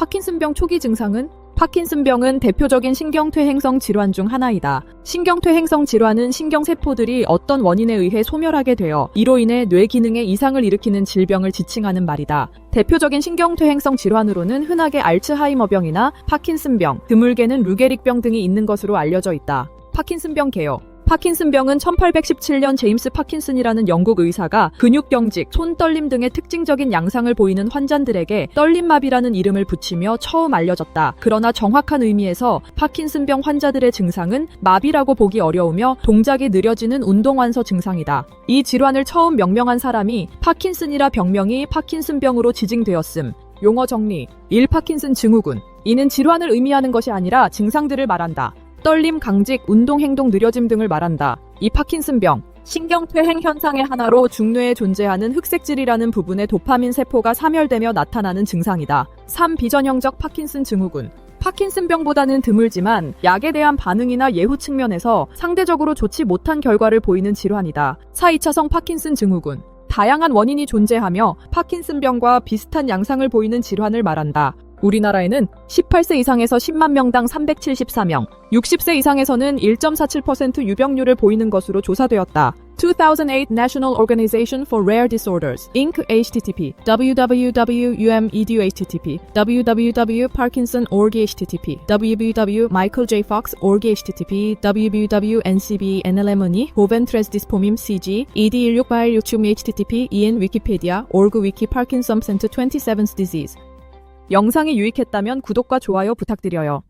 파킨슨병 초기 증상은 파킨슨병은 대표적인 신경퇴행성 질환 중 하나이다. 신경퇴행성 질환은 신경세포들이 어떤 원인에 의해 소멸하게 되어 이로 인해 뇌 기능에 이상을 일으키는 질병을 지칭하는 말이다. 대표적인 신경퇴행성 질환으로는 흔하게 알츠하이머병이나 파킨슨병, 드물게는 루게릭병 등이 있는 것으로 알려져 있다. 파킨슨병 개요. 파킨슨병은 1817년 제임스 파킨슨이라는 영국 의사가 근육경직, 손떨림 등의 특징적인 양상을 보이는 환자들에게 떨림마비라는 이름을 붙이며 처음 알려졌다. 그러나 정확한 의미에서 파킨슨병 환자들의 증상은 마비라고 보기 어려우며 동작이 느려지는 운동완서 증상이다. 이 질환을 처음 명명한 사람이 파킨슨이라 병명이 파킨슨병으로 지칭되었음. 용어 정리 1. 파킨슨 증후군 이는 질환을 의미하는 것이 아니라 증상들을 말한다. 떨림, 강직, 운동 행동 느려짐 등을 말한다. 이 파킨슨병, 신경퇴행 현상의 하나로 중뇌에 존재하는 흑색질이라는 부분의 도파민 세포가 사멸되며 나타나는 증상이다. 3. 비전형적 파킨슨 증후군. 파킨슨병보다는 드물지만 약에 대한 반응이나 예후 측면에서 상대적으로 좋지 못한 결과를 보이는 질환이다. 4. 2차성 파킨슨 증후군. 다양한 원인이 존재하며 파킨슨병과 비슷한 양상을 보이는 질환을 말한다. 우리나라에는 18세 이상에서 10만 명당 374명, 60세 이상에서는 1.47% 유병률을 보이는 것으로 조사되었다. 2008 National Organization for Rare Disorders, Inc. http www.umedu http www.parkinson.org http www.michaeljfox.org http www.ncb.nlmony 호벤트레스 디스포밈 cg ed168166 http en wikipedia org wiki parkinson center 27th disease 영상이 유익했다면 구독과 좋아요 부탁드려요.